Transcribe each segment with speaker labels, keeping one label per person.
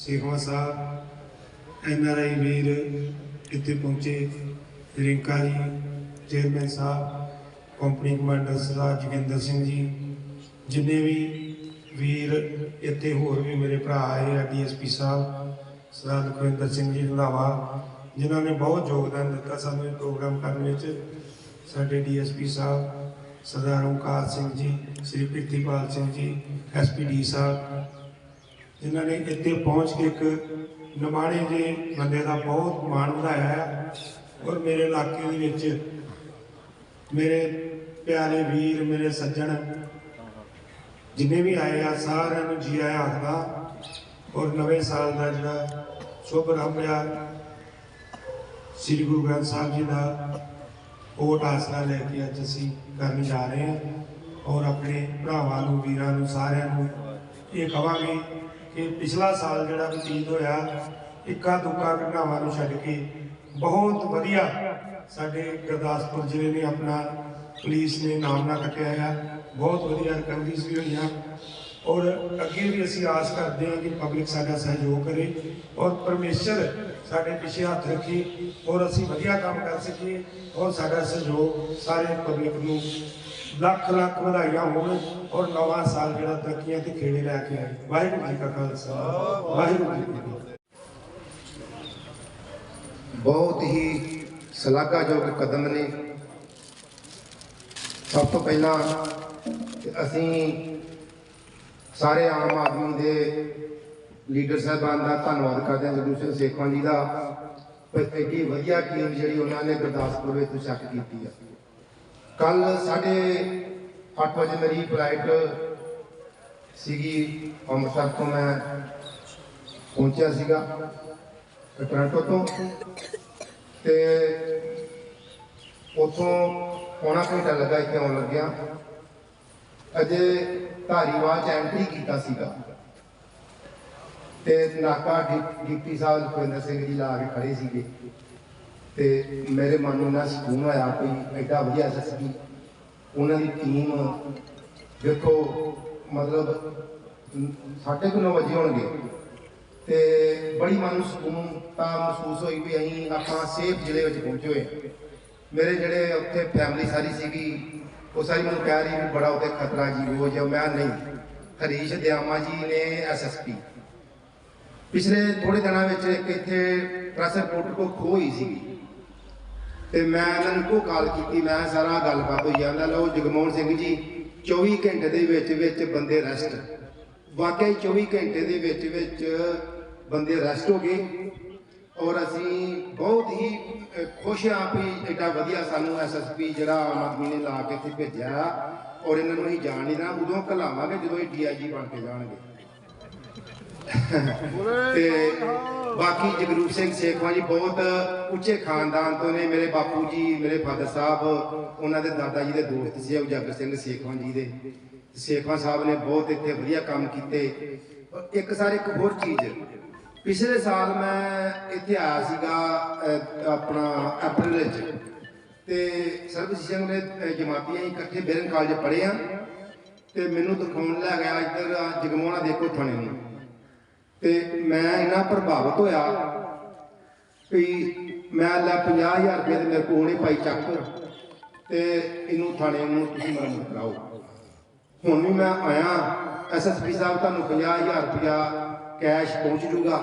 Speaker 1: Sekhwan Sahib N R I ਵੀਰ ਇੱਥੇ ਪਹੁੰਚੇ। Rinka ji, chairman ਸਾਹਿਬ ਕੰਪਨੀ ਕਮਾਂਡਰ ਸਰਦਾਰ ਜੋਗਿੰਦਰ ਸਿੰਘ ਜੀ, ਜਿੰਨੇ ਵੀ ਵੀਰ ਇੱਥੇ ਹੋਰ ਵੀ ਮੇਰੇ ਭਰਾ ਆਏ ਆ ਡੀਐਸਪੀ ਸਾਹਿਬ, ਸਰਦਾਰ ਲਖਵਿੰਦਰ ਸਿੰਘ ਜੀ ਰੰਧਾਵਾ, ਜਿਨ੍ਹਾਂ ਨੇ ਬਹੁਤ ਯੋਗਦਾਨ ਦਿੱਤਾ ਸਾਨੂੰ ਇਹ ਪ੍ਰੋਗਰਾਮ ਕਰਨ ਵਿੱਚ। ਸਾਡੇ ਡੀਐਸਪੀ ਸਾਹਿਬ, ਸਰਦਾਰ ਓਮਕਾਰ ਸਿੰਘ ਜੀ, ਸ੍ਰੀ ਪ੍ਰਿਥੀਪਾਲ ਸਿੰਘ ਜੀ ਐਸਪੀਡੀ ਸਾਹਿਬ ਜਿਨ੍ਹਾਂ ਨੇ ਇੱਥੇ ਪਹੁੰਚ ਕੇ ਇੱਕ ਨਿਮਾਣੇ ਦੇ ਬੰਦੇ ਦਾ ਬਹੁਤ ਮਾਣ ਵਧਾਇਆ ਹੈ ਔਰ ਮੇਰੇ ਇਲਾਕੇ ਦੇ ਵਿੱਚ ਮੇਰੇ ਪਿਆਰੇ ਵੀਰ, ਮੇਰੇ ਸੱਜਣ ਜਿੰਨੇ ਵੀ ਆਏ ਆ, ਸਾਰਿਆਂ ਨੂੰ ਜੀ ਆਇਆਂ ਆਖਦਾ ਔਰ ਨਵੇਂ ਸਾਲ ਦਾ ਜਿਹੜਾ ਸ਼ੁਭ ਰੱਬਿਆ ਸ੍ਰੀ ਗੁਰੂ ਗ੍ਰੰਥ ਸਾਹਿਬ ਜੀ ਦਾ ਓਟ ਆਸਰਾ ਲੈ ਕੇ ਅੱਜ ਅਸੀਂ ਕਰਨ ਜਾ ਰਹੇ ਹਾਂ ਔਰ ਆਪਣੇ ਭਰਾਵਾਂ ਨੂੰ, ਵੀਰਾਂ ਨੂੰ, ਸਾਰਿਆਂ ਨੂੰ ਇਹ ਕਵਾਂਗੇ ਕਿ ਪਿਛਲਾ ਸਾਲ ਜਿਹੜਾ ਬਤੀਤ ਹੋਇਆ, ਇੱਕਾ ਦੁੱਕਾ ਘਟਨਾਵਾਂ ਨੂੰ ਛੱਡ ਕੇ ਬਹੁਤ ਵਧੀਆ ਸਾਡੇ ਗੁਰਦਾਸਪੁਰ ਜ਼ਿਲ੍ਹੇ ਨੇ ਆਪਣਾ ਪੁਲਿਸ ਨੇ ਨਾਮਨਾ ਕੱਟਿਆ ਆ। ਬਹੁਤ ਵਧੀਆ ਰਿਕਵਰੀਜ਼ ਵੀ ਹੋਈਆਂ। ਔਰ ਅੱਗੇ ਵੀ ਅਸੀਂ ਆਸ ਕਰਦੇ ਹਾਂ ਕਿ ਪਬਲਿਕ ਸਾਡਾ ਸਹਿਯੋਗ ਕਰੇ ਔਰ ਪਰਮੇਸ਼ਰ ਸਾਡੇ ਪਿੱਛੇ ਹੱਥ ਰੱਖੇ ਔਰ ਅਸੀਂ ਵਧੀਆ ਕੰਮ ਕਰ ਸਕੀਏ ਔਰ ਸਾਡਾ ਸਹਿਯੋਗ ਸਾਰੇ ਪਬਲਿਕ ਨੂੰ ਲੱਖ ਲੱਖ ਵਧਾਈਆਂ ਹੋਣ ਔਰ ਨਵਾਂ ਸਾਲ ਜਿਹੜਾ ਤਰੱਕੀਆਂ ਤੇ ਖੇੜੇ ਲੈ ਕੇ ਆਏ। ਵਾਹਿਗੁਰੂ ਜੀ ਕਾ ਖਾਲਸਾ, ਵਾਹਿਗੁਰੂ ਜੀ ਕੀ ਫਤਿਹ।
Speaker 2: ਬਹੁਤ ਹੀ ਸ਼ਲਾਘਾਯੋਗ ਕਦਮ ਨੇ। ਸਭ ਤੋਂ ਪਹਿਲਾਂ ਅਸੀਂ ਸਾਰੇ ਆਮ ਆਦਮੀ ਦੇ ਲੀਡਰ ਸਾਹਿਬਾਨ ਦਾ ਧੰਨਵਾਦ ਕਰਦੇ ਹਾਂ। ਜਗਰੂ ਸਿੰਘ ਸੇਖਵਾਂ ਜੀ ਦਾ, ਪਰ ਐਡੀ ਵਧੀਆ ਟੀਮ ਜਿਹੜੀ ਉਹਨਾਂ ਨੇ ਗੁਰਦਾਸਪੁਰ ਵਿੱਚ ਸ਼ੱਕ ਕੀਤੀ ਆ। ਕੱਲ ਸਾਡੇ 8 ਵਜੇ ਮੇਰੀ ਫਲਾਈਟ ਸੀਗੀ ਅੰਮ੍ਰਿਤਸਰ ਤੋਂ ਮੈਂ ਪਹੁੰਚਿਆ ਸੀਗਾ ਟੋਰਾਂਟੋ ਤੋਂ। ਤੇ ਉਥੋਂ ਪੌਣਾ ਘੰਟਾ ਲੱਗਾ ਇੱਥੇ ਆਉਣ ਲੱਗਿਆ। ਅਜੇ ਧਾਰੀਵਾਲ ਚ ਐਂਟਰੀ ਕੀਤਾ ਸੀਗਾ। ਤੇ ਨਾਕਾ ਡੀ- ਡਿਪਟੀ ਸਾਹਿਬ ਲਖਵਿੰਦਰ ਸਿੰਘ ਜੀ ਲਾ ਕੇ ਖੜੇ ਸੀਗੇ। ਤੇ ਮੇਰੇ ਮਨ ਨੂੰ ਨਾ ਸਕੂਨ ਆਇਆ ਕੋਈ ਐਡਾ ਵਧੀਆ ਐਸਐਸਪੀ ਉਹਨਾਂ ਦੀ ਟੀਮ ਦੇਖੋ, ਮਤਲਬ ਸਾਢੇ ਕੁ ਨੌ ਵਜੇ ਹੋਣਗੇ ਤੇ ਬੜੀ ਮਨ ਨੂੰ ਸਕੂਨ ਤਾਂ ਮਹਿਸੂਸ ਹੋਈ ਵੀ ਅਸੀਂ ਆਪਾਂ ਸੇਫ ਜ਼ਿਲ੍ਹੇ ਵਿੱਚ ਪਹੁੰਚੇ ਹੋਏ ਮੇਰੇ ਜਿਹੜੇ ਉੱਥੇ ਫੈਮਿਲੀ ਸਾਰੀ ਸੀਗੀ, ਉਹ ਸਾਰੀ ਮੈਨੂੰ ਕਹਿ ਰਹੀ ਵੀ ਬੜਾ ਉੱਥੇ ਖਤਰਾ ਜੀ, ਉਹ ਜੋ ਮੈਂ ਨਹੀਂ, ਹਰੀਸ਼ ਦਿਆਮਾ ਜੀ ਨੇ ਐਸਐਸਪੀ ਪਿਛਲੇ ਥੋੜੇ ਦਿਨਾਂ ਵਿੱਚ ਇੱਕ ਇੱਥੇ ਪ੍ਰੈਸ ਰਿਪੋਰਟਰ ਕੋ ਖੋਹ ਹੋਈ ਸੀਗੀ। ਤੇ ਮੈਂ ਇਹਨਾਂ ਨੂੰ ਕੋ ਕਾਲ ਕੀਤੀ, ਮੈਂ ਸਾਰਾ ਗੱਲਬਾਤ ਹੋਈ ਜਾਂਦਾ, ਲਓ ਜਗਮੋਹਨ ਸਿੰਘ ਜੀ 24 ਘੰਟੇ ਦੇ ਵਿੱਚ ਵਿੱਚ ਬੰਦੇ ਰੈਸਟ ਵਾਕਈ 24 ਘੰਟੇ ਦੇ ਵਿੱਚ ਵਿੱਚ ਬੰਦੇ ਰੈਸਟ ਹੋ ਗਏ ਔਰ ਅਸੀਂ ਬਹੁਤ ਹੀ ਖੁਸ਼ ਹਾਂ ਵੀ ਐਡਾ ਵਧੀਆ ਸਾਨੂੰ ਐਸਐਸਪੀ ਜਿਹੜਾ ਆਮ ਆਦਮੀ ਨੇ ਲਾ ਕੇ ਇੱਥੇ ਭੇਜਿਆ ਔਰ ਇਹਨਾਂ ਨੂੰ ਅਸੀਂ ਜਾਣ ਨਹੀਂ ਨਾ ਉਦੋਂ ਘਲਾਵਾਂਗੇ ਜਦੋਂ ਇਹ ਡੀਆਈਜੀ ਬਣ ਕੇ ਜਾਣਗੇ। ਤੇ ਬਾਕੀ ਜਗਰੂਪ ਸਿੰਘ ਸੇਖਵਾਂ ਜੀ, ਬਹੁਤ ਉੱਚੇ ਖਾਨਦਾਨ ਤੋਂ ਨੇ ਮੇਰੇ ਬਾਪੂ ਜੀ, ਮੇਰੇ ਫਾਦਰ ਸਾਹਿਬ, ਉਹਨਾਂ ਦੇ ਦਾਦਾ ਜੀ ਦੇ ਦੋਸਤ ਸੀ, ਉਜਾਗਰ ਸਿੰਘ ਸੇਖਵਾਂ ਜੀ ਦੇ। ਸੇਖਵਾਂ ਸਾਹਿਬ ਨੇ ਬਹੁਤ ਇੱਥੇ ਵਧੀਆ ਕੰਮ ਕੀਤੇ। ਇੱਕ ਸਾਰ, ਇੱਕ ਹੋਰ ਚੀਜ਼। ਪਿਛਲੇ ਸਾਲ ਮੈਂ ਇੱਥੇ ਆਇਆ ਸੀਗਾ ਆਪਣਾ ਅਪ੍ਰੈਲ ਵਿੱਚ। ਤੇ ਸਰਬਜੀਤ ਸਿੰਘ ਨੇ ਜਮਾਤੀਆਂ ਇਕੱਠੇ ਬੇਰਨ ਕਾਲਜ ਪੜ੍ਹੇ ਆ। ਤੇ ਮੈਨੂੰ ਦਿਖਾਉਣ ਲੈ ਗਿਆ ਇੱਧਰ, ਆਹ, ਜਗਮੋਹਣਾ ਦੇਖੋ ਥਾਣੇ ਨੂੰ। ਤੇ ਮੈਂ ਇੰਨਾ ਪ੍ਰਭਾਵਿਤ ਹੋਇਆ ਵੀ ਮੈਂ ਲੈ 50000 ਰੁਪਏ ਤੇ ਮੇਰੇ ਕੋਲ ਨਹੀਂ ਪਾਈ ਚੱਕ ਤੇ ਇਹਨੂੰ ਥਾਣੇ ਨੂੰ ਤੁਸੀਂ ਮਰਮਤ ਕਰਾਓ। ਹੁਣ ਵੀ ਮੈਂ ਆਇਆ ਐਸਐਸਪੀ ਸਾਹਿਬ ਤੁਹਾਨੂੰ 50000 ਰੁਪਇਆ ਕੈਸ਼ ਪਹੁੰਚ ਜੂਗਾ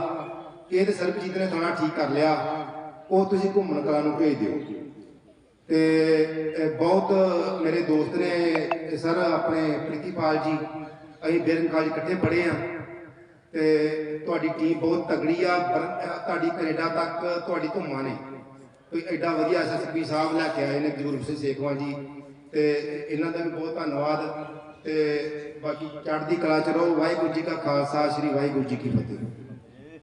Speaker 2: ਇਹ ਤੇ ਸਰਬਜੀਤ ਨੇ ਥਾਣਾ ਠੀਕ ਕਰ ਲਿਆ, ਉਹ ਤੁਸੀਂ ਘੁੰਮਣ ਕਲਾ ਨੂੰ ਭੇਜ ਦਿਓ। ਤੇ ਬਹੁਤ ਮੇਰੇ ਦੋਸਤ ਨੇ, ਸਰ, ਆਪਣੇ ਪ੍ਰੀਤੀਪਾਲ ਜੀ, ਅਸੀਂ ਬੇਰਨ ਕਾਲਜ ਇਕੱਠੇ ਪੜ੍ਹੇ ਆ। ਤੇ ਤੁਹਾਡੀ ਟੀਮ ਬਹੁਤ ਤਗੜੀ ਆ ਤੁਹਾਡੀ ਕੈਨੇਡਾ ਤੱਕ ਤੁਹਾਡੀ ਧੁੰਮਾਂ ਨੇ। ਕੋਈ ਐਡਾ ਵਧੀਆ ਐਸਐਸਪੀ ਸਾਹਿਬ ਲੈ ਕੇ ਆਏ ਨੇ, ਗੁਰੂ ਸਿੰਘ ਸੇਖਵਾਂ ਜੀ। ਤੇ ਇਹਨਾਂ ਦਾ ਵੀ ਬਹੁਤ ਧੰਨਵਾਦ। ਤੇ ਬਾਕੀ ਚੜ੍ਹਦੀ ਕਲਾ ਚ ਰਹੋ। ਵਾਹਿਗੁਰੂ ਜੀ ਕਾ ਖਾਲਸਾ, ਸ੍ਰੀ ਵਾਹਿਗੁਰੂ ਜੀ ਕੀ ਫਤਿਹ।